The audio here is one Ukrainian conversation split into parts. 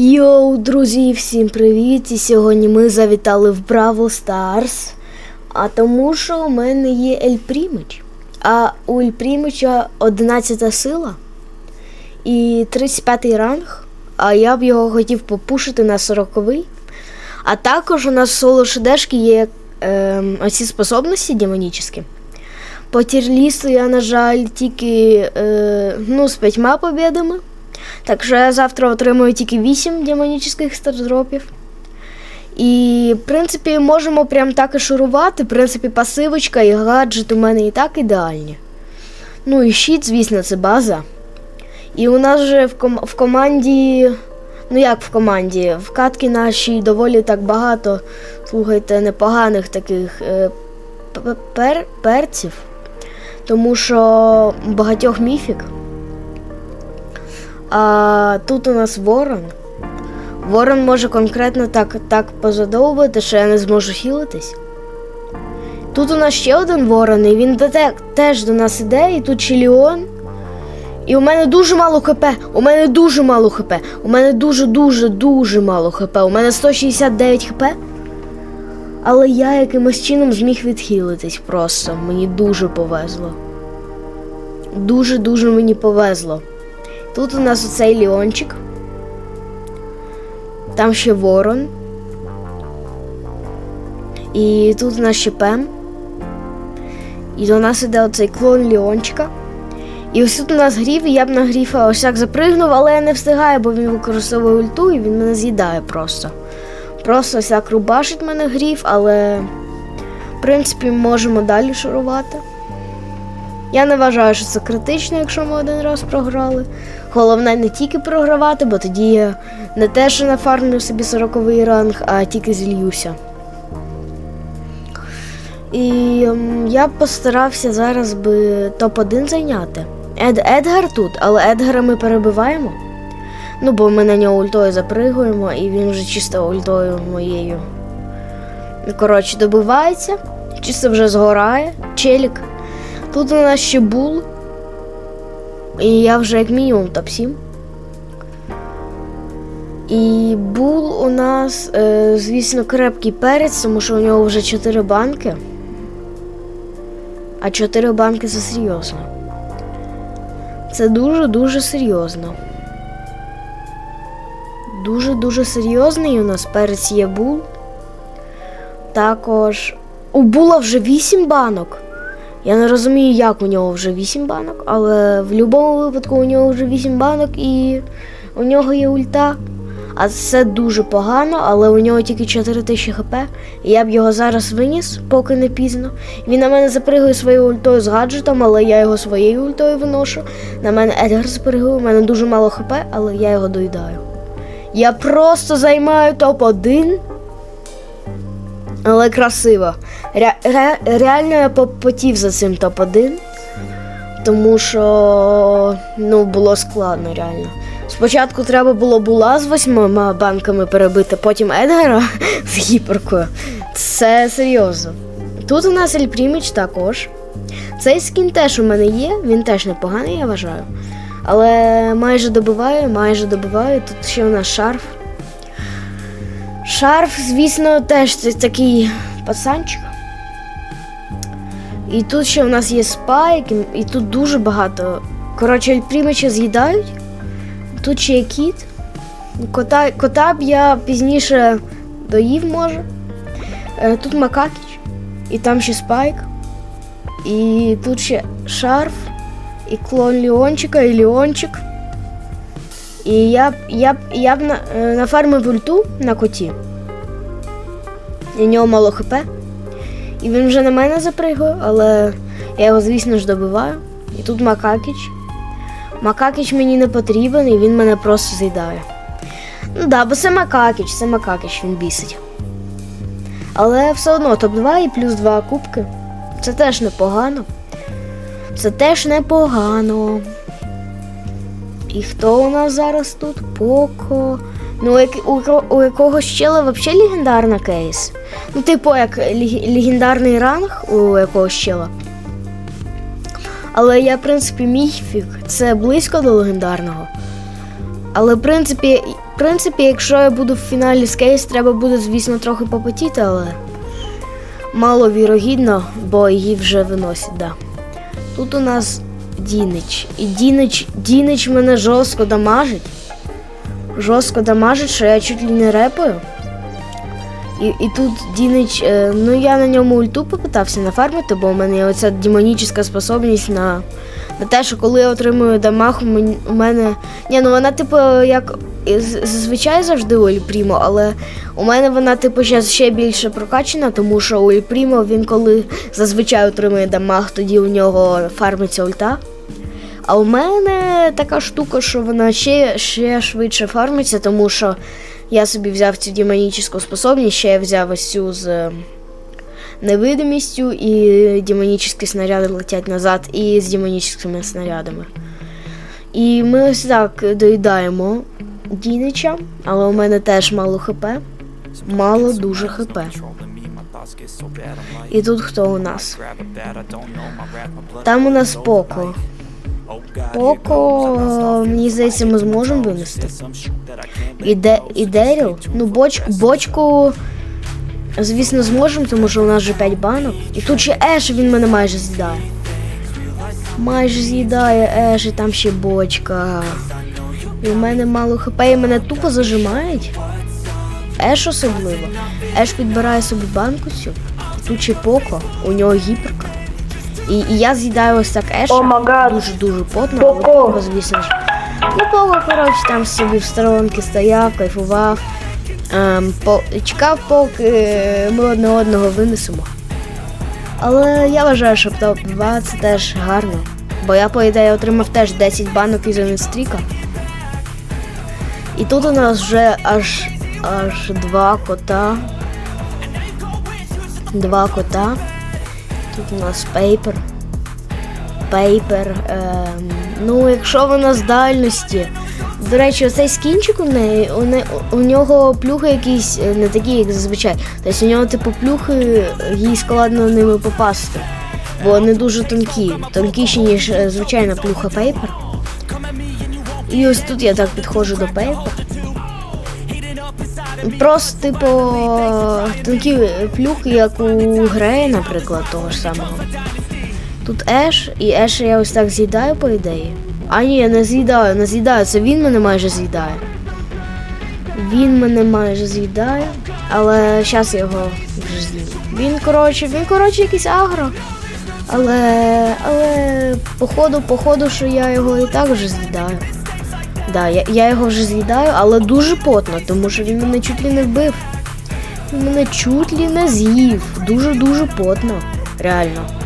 Йоу, друзі, всім привіт! І сьогодні ми завітали в Браво Stars. А тому, що у мене є Ель Примич. А у Ель Примича 11 сила і 35 ранг. А я б його хотів попушити на 40-й. А також у нас в соло шедешки є ем, оці способності демонічні. По тірлісту я, на жаль, тільки е, ну, з п'ятьма побідами. Так що я завтра отримую тільки 8 демонічних стардропів. І, в принципі, можемо прям так і шурувати. В принципі, пасивочка і гаджет у мене і так ідеальні. Ну і щит, звісно, це база. І у нас же в, ком- в команді. Ну як в команді? В катки нашій доволі так багато, слухайте, непоганих таких е, пер, перців. Тому що багатьох міфік. А тут у нас ворон. Ворон може конкретно так, так позадовбити, що я не зможу хілитись. Тут у нас ще один ворон, і він теж до нас іде, і тут Чіліон. І у мене дуже мало хп. У мене дуже мало хп. У мене дуже-дуже дуже мало хп. У мене 169 хп. Але я якимось чином зміг відхилитись просто. Мені дуже повезло. Дуже-дуже мені повезло. Тут у нас оцей Ліончик. Там ще Ворон. І тут у нас ще Пем. І до нас іде оцей клон Ліончика. І ось тут у нас гріф, і я б на гріфа ось так запригнув, але я не встигаю, бо він використовує ульту і він мене з'їдає просто. Просто ось так рубашить мене гріф, але в принципі можемо далі шурувати. Я не вважаю, що це критично, якщо ми один раз програли. Головне не тільки програвати, бо тоді я не те, що нафармлю собі 40 ранг, а тільки зільюся. І ем, я постарався зараз би топ-1 зайняти. Ед, Едгар тут, але Едгара ми перебиваємо. Ну, бо ми на нього ультою запригуємо, і він вже чисто ультою моєю. Ну, Коротше, добивається, чисто вже згорає. Челік. Тут у нас ще бул. І я вже як мінімум топ-7. І бул у нас, е, звісно, крепкий перець, тому що у нього вже 4 банки. А 4 банки це серйозно. Це дуже-дуже серйозно. Дуже-дуже серйозний у нас перець є бул. Також у була вже 8 банок. Я не розумію, як у нього вже 8 банок, але в будь-якому випадку у нього вже 8 банок і у нього є ульта. А це дуже погано, але у нього тільки 4000 хп. І я б його зараз виніс, поки не пізно. Він на мене запригує своєю ультою з гаджетом, але я його своєю ультою виношу. На мене Едгар запригує, у мене дуже мало хп, але я його доїдаю. Я просто займаю топ-1. Але красиво. Ре- ре- реально я попотів за цим топ-1. Тому що ну, було складно реально. Спочатку треба було була з восьмома банками перебити, потім Едгара з гіперкою. Це серйозно. Тут у нас Ельпріміч також. Цей скін теж у мене є, він теж непоганий, я вважаю. Але майже добиваю, майже добиваю. Тут ще у нас шарф. Шарф, звісно, теж це такий пацанчик. І тут ще у нас є спайк, і- тут дуже багато. Коротше, Ельпрімича з'їдають. Тут ще є кіт. Кота, кота б я пізніше доїв, може. Е, Тут Макакіч, і там ще спайк. І тут ще шарф, і клон Ліончика, і Ліончик. І я б я, я б на, е, нафармив ульту на коті. І в нього мало хп. І він вже на мене запригує, але я його, звісно ж, добиваю. І тут Макакіч. Макакіч мені не потрібен, і він мене просто з'їдає. Ну да, бо це Макакіч, це Макакіч, він бісить. Але все одно топ-2 і плюс 2 кубки. Це теж непогано. Це теж непогано. І хто у нас зараз тут? Поко. Ну, як- у, у якогось чела взагалі легендарна кейс. Ну, типу, як легендарний ранг у якогось чела. Але я, в принципі, міфік. Це близько до легендарного. Але, в принципі, В принципі, якщо я буду в фіналі з кейс, треба буде, звісно, трохи попотіти, але мало вірогідно, бо її вже виносять, да. Тут у нас Дінич. І Дінич, Дінич мене жорстко дамажить. Жорстко дамажить, що я чуть ли не репаю. І, і тут Дінич, е, ну я на ньому ульту попитався нафармити, бо у мене оця демонічна способність на, на те, що коли я отримую дамаг, у мене. Ні, ну вона, типу, як зазвичай завжди у Ельпрімо, але у мене вона, типу, ще, ще більше прокачана, тому що у Ельпрімо він коли зазвичай отримує дамаг, тоді у нього фармиться ульта. А у мене така штука, що вона ще, ще швидше фармиться, тому що я собі взяв цю демонічну способність, ще я взяв ось цю з невидимістю, і демонічні снаряди летять назад, і з демонічними снарядами. І ми ось так доїдаємо Дінича, але у мене теж мало хп. Мало дуже хп. І тут хто у нас? Там у нас Поко. Поко, мені здається, ми зможемо винести. І, де, і Деріл? Ну, боч, бочку, звісно, зможемо, тому що у нас вже 5 банок. І тут ще Еш, він мене майже з'їдає. Майже з'їдає Еш, і там ще бочка. І в мене мало хп, і мене тупо зажимають. Еш особливо. Еш підбирає собі банку цю. Тут ще Поко, у нього гіперка. І, і я з'їдаю ось так Еша. Дуже дуже потно, але Поко. Поко, звісно ж. Ну, Поко, коротше, там собі в сторонки стояв, кайфував. Ем, чекав, поки ми одне одного винесемо. Але я вважаю, що топ-2 це теж гарно. Бо я, по ідеї, отримав теж 10 банок із Оністріка. І тут у нас вже аж аж два кота. Два кота. Тут у нас пейпер. Пейпер. Ем, ну, якщо вона з дальності. До речі, оцей скінчик у неї, у, не, у нього плюхи якісь е, не такі, як зазвичай. Тобто у нього, типу, плюхи, їй складно ними попасти. Бо вони дуже тонкі. Тонкіші, ніж е, звичайна плюха пейпер. І ось тут я так підходжу до пейпер. Просто, типу, такі плюхи, як у Грея, наприклад, того ж самого. Тут Еш, і Еша я ось так з'їдаю, по ідеї. А ні, я не з'їдаю, не з'їдаю. Це він мене майже з'їдає. Він мене майже з'їдає, але зараз я його вже з'їм. Він, коротше, він, коротше, якийсь агро. Але, але, походу, походу, що я його і так вже з'їдаю. Да, я, я його вже з'їдаю, але дуже потно, тому що він мене чуть ли не вбив. Він мене чуть ли не з'їв. Дуже-дуже потно. Реально.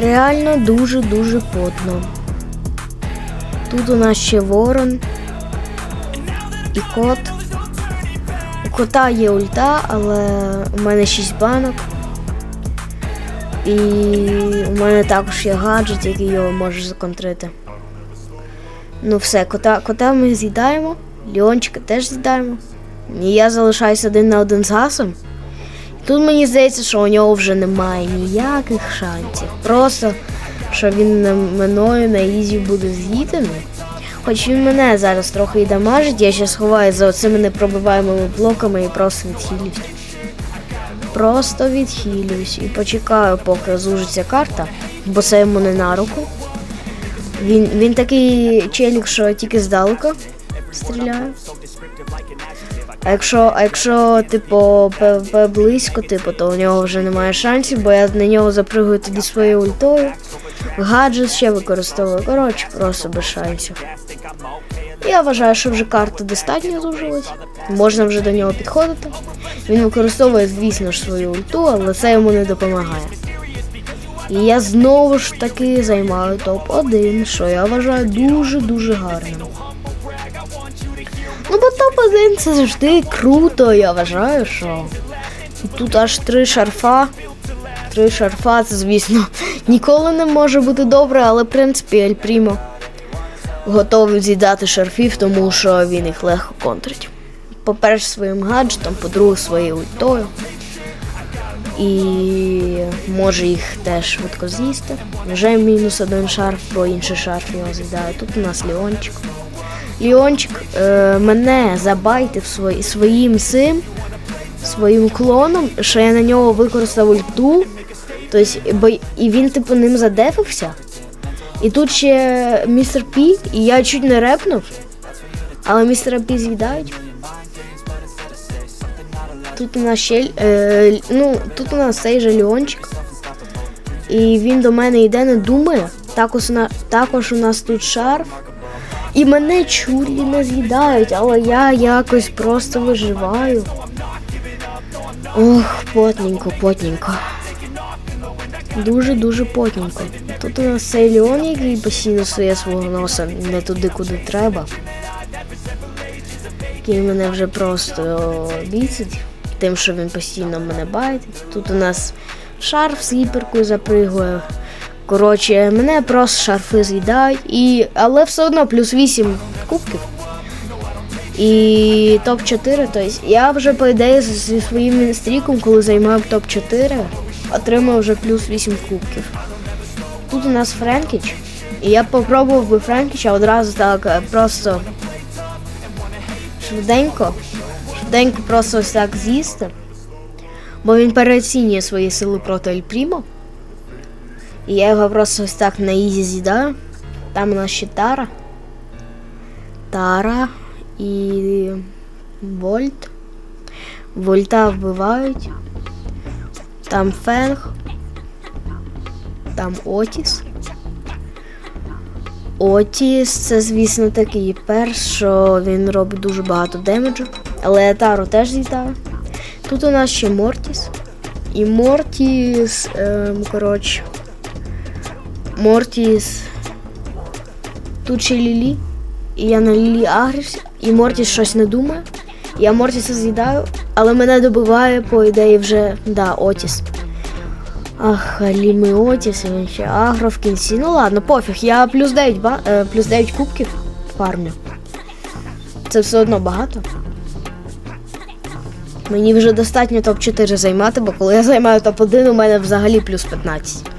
Реально дуже-дуже потно. Тут у нас ще ворон і кот. У кота є ульта, але у мене 6 банок. І у мене також є гаджет, який його може законтрити. Ну все, кота, кота ми з'їдаємо, Ліончика теж з'їдаємо. І я залишаюся один на один з гасом. Тут мені здається, що у нього вже немає ніяких шансів. Просто що він мною на ізі буде з'їдений. Хоч він мене зараз трохи і дамажить, я ще сховаю за цими непробиваємими блоками і просто відхилюсь. Просто відхилюсь і почекаю, поки зужиться карта, бо це йому не на руку. Він, він такий челік, що тільки здалека стріляє. А якщо, а якщо типу, близько, типу, то у нього вже немає шансів, бо я на нього запригую тоді своєю ультою. Гаджет ще використовую. Коротше, просто без шансів. Я вважаю, що вже карта достатньо зужилась. Можна вже до нього підходити. Він використовує, звісно ж, свою ульту, але це йому не допомагає. І я знову ж таки займаю топ-1, що я вважаю дуже-дуже гарним. Бо топ-1 це завжди круто, я вважаю, що. Тут аж три шарфа. Три шарфа, це, звісно, ніколи не може бути добре, але в принципі Ель Прімо готовий з'їдати шарфів, тому що він їх легко контрить. По-перше, своїм гаджетом, по-друге, своєю ультою. І може їх теж швидко з'їсти. Вже мінус один шарф, бо інший шарф його з'їдає. Тут у нас Леончик. Ліончик е, мене забайтив свої, своїм сим, своїм клоном, що я на нього використав ульту. Тобто, бо, і він, типу, ним задефився. І тут ще містер Пі, і я чуть не репнув, але містера Пі з'їдають. Тут у нас ще е, ну, тут у нас цей же Леончик. І він до мене йде, не думає. Також, також у нас тут шарф. І мене чурлі не з'їдають, але я якось просто виживаю. Ох, потненько, потненько. Дуже-дуже потненько. Тут у нас цей Леон, який постійно сує свого носа не туди, куди треба. Який мене вже просто бісить тим, що він постійно мене байтить. Тут у нас шарф з гіперкою запригує. Коротше, мене просто шарфи з'їдають, і... але все одно плюс 8 кубків. І топ-4, тобто я вже по ідеї зі своїм мінстріком, коли займав топ-4, отримав вже плюс 8 кубків. Тут у нас Френкіч. І я попробував би Френкіча одразу так е, просто швиденько. Швиденько просто ось так з'їсти. Бо він переоцінює свої сили проти Ель Я його просто ось так на ізі з'їдаю. Там у нас ще Тара. Тара і Вольт. Вольта вбивають. Там Фенг. Там Отіс. Отіс це, звісно, такий перс, що він робить дуже багато демеджу. Але Тару теж з'їдає. Тут у нас ще Мортіс. І Мортіс, ем, коротше. Мортіс. Тут ще Лілі. І я на Лілі агрівся. І Мортіс щось не думає. Я Мортіса з'їдаю, але мене добиває, по ідеї, вже да, Отіс. Ах, Ліми Отіс, він ще агро в кінці. Ну ладно, пофіг, я плюс 9, ба... е, плюс 9 кубків фармлю. Це все одно багато. Мені вже достатньо топ-4 займати, бо коли я займаю топ-1, у мене взагалі плюс 15.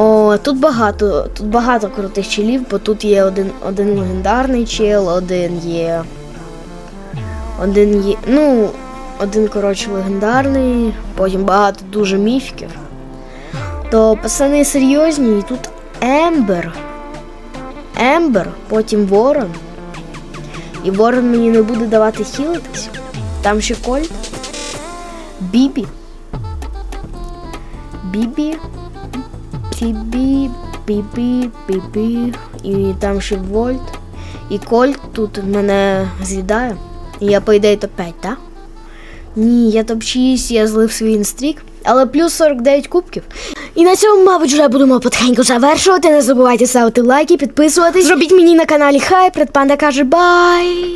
О, тут багато, тут багато крутих челів, бо тут є один, один легендарний чел, один є. Один є. Ну, один, коротше, легендарний, потім багато дуже міфіків. То пацани серйозні, і тут Ембер. Ембер, потім Ворон. І Ворон мені не буде давати хілитись. Там ще Кольт. Бібі. Бібі. Бібі, бібі, бібі. І там ще Вольт. І Кольт тут мене з'їдає. І я по ідеї топ-5, так? Ні, я топ-6, я злив свій інстрік, але плюс 49 кубків. І на цьому, мабуть, вже будемо потихеньку завершувати. Не забувайте ставити лайки, підписуватись. Зробіть мені на каналі Хайп. Предпанда каже бай!